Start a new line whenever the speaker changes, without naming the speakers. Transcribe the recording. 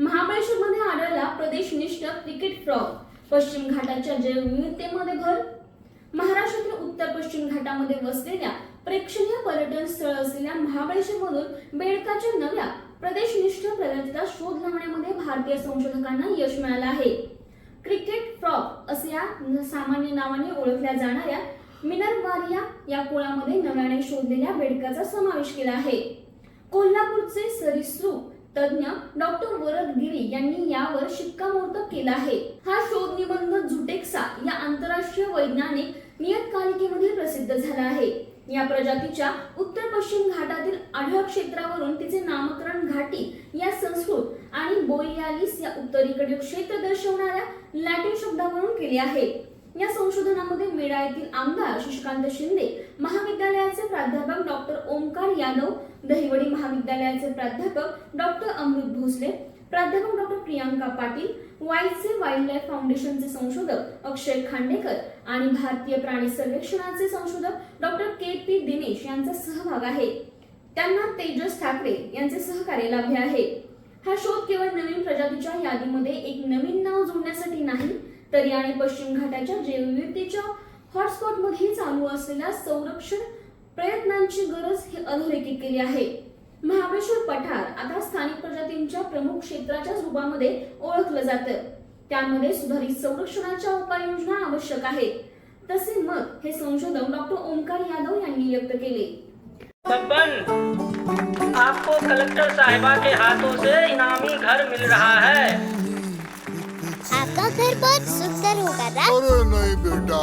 महाबळेश्वरमध्ये आढळला प्रदेशनिष्ठ cricket frog पश्चिम घाटाच्या जैवविविधतेमध्ये भर. महाराष्ट्रातील उत्तर पश्चिम घाटामध्ये वसलेल्या प्रेक्षणीय पर्यटन स्थळ असलेल्या महाबळेश्वरमधून बेडकाच्या नव्या प्रदेशनिष्ठ प्रजातीचा शोध लावण्यामध्ये भारतीय संशोधकांना यश मिळालं आहे. क्रिकेट फ्रॉग असे या सामान्य नावाने ओळखल्या जाणाऱ्या मिनरवारिया या कुळामध्ये नव्याने शोधलेल्या बेडकाचा समावेश केला आहे. कोल्हापूरचे सरीसृप तज्ञ डॉक्टर वरद गिरी यांनी यावर शिक्कामोर्तब केला आहे. हा शोध निबंध झुटेक्सा या आंतरराष्ट्रीय वैज्ञानिक नियतकालिकेमध्ये प्रसिद्ध झाला आहे. या प्रजातीच्या उत्तर पश्चिम घाटातील आढळ क्षेत्रावरून तिचे नामकरण घाटी या संस्कृत आणि बोरियालिस या उत्तरेकडील क्षेत्र दर्शवणाऱ्या लॅटिन शब्दावरून केले आहे. या संशोधनामध्ये मेळा येथील आमदार शशिकांत शिंदे प्राध्यापक डॉक्टर ओमकार यादव दहिवडी महाविद्यालयाचे प्राध्यापक डॉक्टर अमृत भोसले प्राध्यापक डॉक्टर प्रियांका पाटील वाईचे वाईल्ड लाईफ फाउंडेशनचे संशोधक अक्षय खांडेकर आणि भारतीय प्राणी सर्वेक्षणाचे संशोधक डॉक्टर के पी दिनेश यांचा सहभाग आहे. त्यांना तेजस ठाकरे यांचे सहकार्य लाभले आहे. हा शोध केवळ नवीन प्रजातीच्या यादीमध्ये एक नवीन नाव जोडण्यासाठी नाही तर याने पश्चिम घाटाच्या जैवविविधतेच्या हॉटस्पॉटमध्ये चालू असलेल्या संरक्षण प्रयत्नांची गरज हे अधोरेखित केली आहे. महाबळेश्वर पठार आता स्थानिक प्रजातींच्या प्रमुख क्षेत्राच्या रूपामध्ये ओळखलं जातं. त्यामध्ये सुधारित संरक्षणाच्या उपाययोजना आवश्यक आहेत. तसे मत हे संशोधक डॉक्टर ओमकार यादव यांनी व्यक्त केले.
बब्बन आपको कलेक्टर साहिबा के हाथों से इनामी घर मिल रहा है।
आपका घर बहुत सुंदर होगा ना?
अरे नहीं बेटा।